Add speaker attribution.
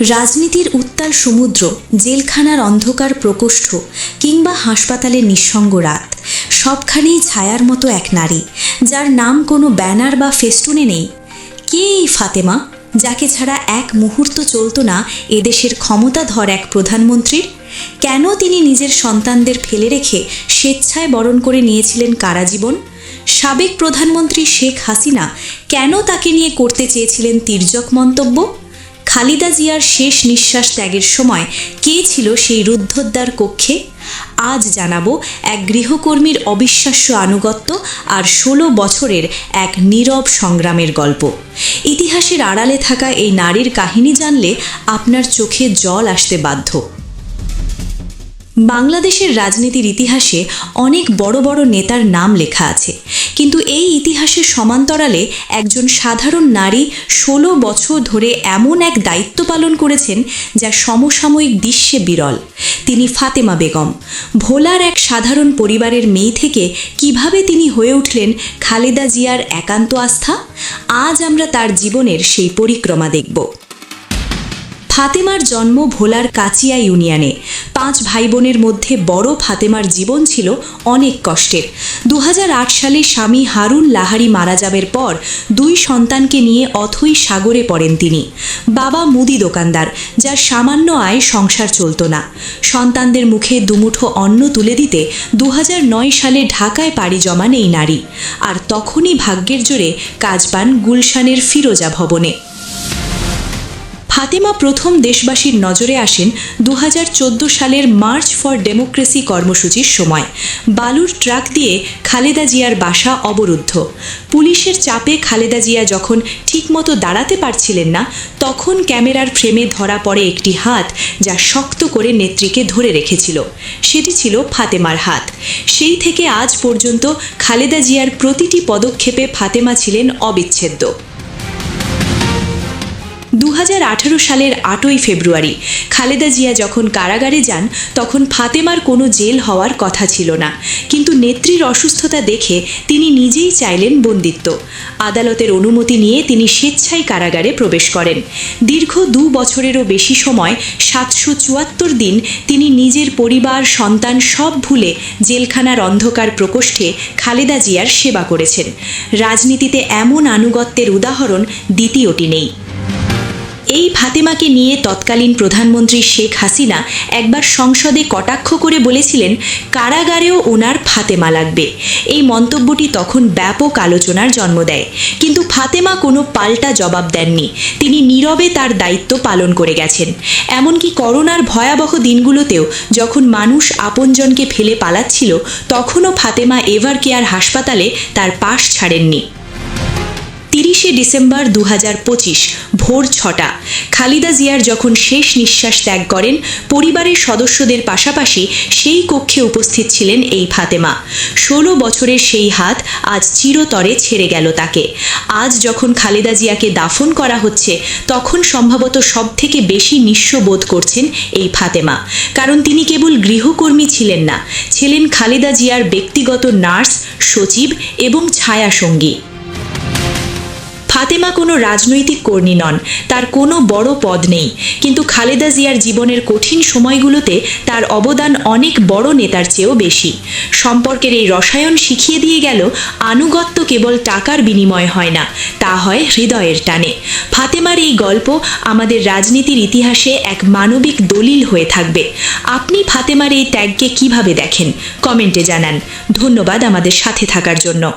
Speaker 1: রাজনীতির উত্তাল সমুদ্র, জেলখানার অন্ধকার প্রকোষ্ঠ কিংবা হাসপাতালের নিঃসঙ্গ রাত, সবখানেই ছায়ার মতো এক নারী, যার নাম কোনো ব্যানার বা ফেস্টুনে নেই। কে এই ফাতেমা, যাকে ছাড়া এক মুহূর্ত চলতো না এদেশের ক্ষমতাধর এক প্রধানমন্ত্রীর? কেন তিনি নিজের সন্তানদের ফেলে রেখে স্বেচ্ছায় বরণ করে নিয়েছিলেন কারাজীবন? সাবেক প্রধানমন্ত্রী শেখ হাসিনা কেন তাকে নিয়ে করতে চেয়েছিলেন তির্যক মন্তব্য? খালিদা জিয়ার শেষ নিঃশ্বাস ত্যাগের সময় কে ছিল সেই রুদ্ধদ্বার কক্ষে? আজ জানাব এক গৃহকর্মীর অবিশ্বাস্য আনুগত্য আর ষোলো বছরের এক নীরব সংগ্রামের গল্প। ইতিহাসের আড়ালে থাকা এই নারীর কাহিনী জানলে আপনার চোখে জল আসতে বাধ্য। বাংলাদেশের রাজনীতির ইতিহাসে অনেক বড় বড় নেতার নাম লেখা আছে। কিন্তু এই ইতিহাসের সমান্তরালে একজন সাধারণ নারী ষোলো বছর ধরে এমন এক দায়িত্ব পালন করেছেন যা সমসাময়িক দৃশ্যে বিরল। তিনি ফাতেমা বেগম, ভোলার এক সাধারণ পরিবারের মেয়ে থেকে কীভাবে তিনি হয়ে উঠলেন খালেদা জিয়ার একান্ত আস্থা? আজ আমরা তার জীবনের সেই পরিক্রমা দেখব। ফাতেমার জন্ম ভোলার কাচিয়া ইউনিয়নে। পাঁচ ভাই বোনের মধ্যে বড় ফাতেমার জীবন ছিল অনেক কষ্টের। দু হাজার আট সালে স্বামী হারুন লাহারি মারা যাবার পর দুই সন্তানকে নিয়ে অথই সাগরে পড়েন তিনি। বাবা মুদি দোকানদার, যার সামান্য আয় সংসার চলত না। সন্তানদের মুখে দুমুঠো অন্ন তুলে দিতে দু হাজার নয় সালে ঢাকায় পাড়ি জমান এই নারী। আর তখনই ভাগ্যের জোরে কাজ পান গুলশানের ফিরোজা ভবনে। ফাতেমা প্রথম দেশবাসীর নজরে আসেন দু হাজার চোদ্দ সালের মার্চ ফর ডেমোক্রেসি কর্মসূচির সময়। বালুর ট্রাক দিয়ে খালেদা জিয়ার বাসা অবরুদ্ধ। পুলিশের চাপে খালেদা জিয়া যখন ঠিকমতো দাঁড়াতে পারছিলেন না, তখন ক্যামেরার ফ্রেমে ধরা পড়ে একটি হাত যা শক্ত করে নেত্রীকে ধরে রেখেছিল। সেটি ছিল ফাতেমার হাত। সেই থেকে আজ পর্যন্ত খালেদা জিয়ার প্রতিটি পদক্ষেপে ফাতেমা ছিলেন অবিচ্ছেদ্য। দু হাজার আঠেরো সালের আটই ফেব্রুয়ারি, খালেদা জিয়া যখন কারাগারে যান, তখন ফাতেমার কোনো জেল হওয়ার কথা ছিল না। কিন্তু নেত্রীর অসুস্থতা দেখে তিনি নিজেই চাইলেন বন্দিত্ব। আদালতের অনুমতি নিয়ে তিনি স্বেচ্ছায় কারাগারে প্রবেশ করেন। দীর্ঘ দু বছরেরও বেশি সময়, সাতশো চুয়াত্তর দিন তিনি নিজের পরিবার, সন্তান সব ভুলে জেলখানার অন্ধকার প্রকোষ্ঠে খালেদা জিয়ার সেবা করেছেন। রাজনীতিতে এমন আনুগত্যের উদাহরণ দ্বিতীয়টি নেই। এই ফাতেমাকে নিয়ে তৎকালীন প্রধানমন্ত্রী শেখ হাসিনা একবার সংসদে কটাক্ষ করে বলেছিলেন, কারাগারেও ওনার ফাতেমা লাগবে। এই মন্তব্যটি তখন ব্যাপক আলোচনার জন্ম দেয়। কিন্তু ফাতেমা কোনো পাল্টা জবাব দেননি। তিনি নীরবে তার দায়িত্ব পালন করে গেছেন। এমনকি করোনার ভয়াবহ দিনগুলোতেও যখন মানুষ আপনজনকে ফেলে পালাচ্ছিল, তখনও ফাতেমা এভার কেয়ার হাসপাতালে তার পাশ ছাড়েননি। তিরিশে ডিসেম্বর দু ভোর ছটা। খালিদা জিয়ার যখন শেষ নিঃশ্বাস ত্যাগ করেন, পরিবারের সদস্যদের পাশাপাশি সেই কক্ষে উপস্থিত ছিলেন এই ফাতেমা। ষোলো বছরের সেই হাত আজ চিরতরে ছেড়ে গেল তাকে। আজ যখন খালেদা জিয়াকে দাফন করা হচ্ছে, তখন সম্ভবত সব থেকে বেশি নিঃস্ব বোধ করছেন এই ফাতেমা। কারণ তিনি কেবল গৃহকর্মী ছিলেন না, ছিলেন খালেদা জিয়ার ব্যক্তিগত নার্স, সচিব এবং ছায়া সঙ্গী ফাতেমা কোনো রাজনৈতিক কর্মী নন, তার কোনো বড় পদ নেই। কিন্তু খালেদা জিয়ার জীবনের কঠিন সময়গুলোতে তার অবদান অনেক বড় নেতার চেয়েও বেশি। সম্পর্কের এই রসায়ন শিখিয়ে দিয়ে গেল, আনুগত্য কেবল টাকার বিনিময় হয় না, তা হয় হৃদয়ের টানে। ফাতেমার এই গল্প আমাদের রাজনীতির ইতিহাসে এক মানবিক দলিল হয়ে থাকবে। আপনি ফাতেমার এই ত্যাগকে কীভাবে দেখেন? কমেন্টে জানান। ধন্যবাদ আমাদের সাথে থাকার জন্য।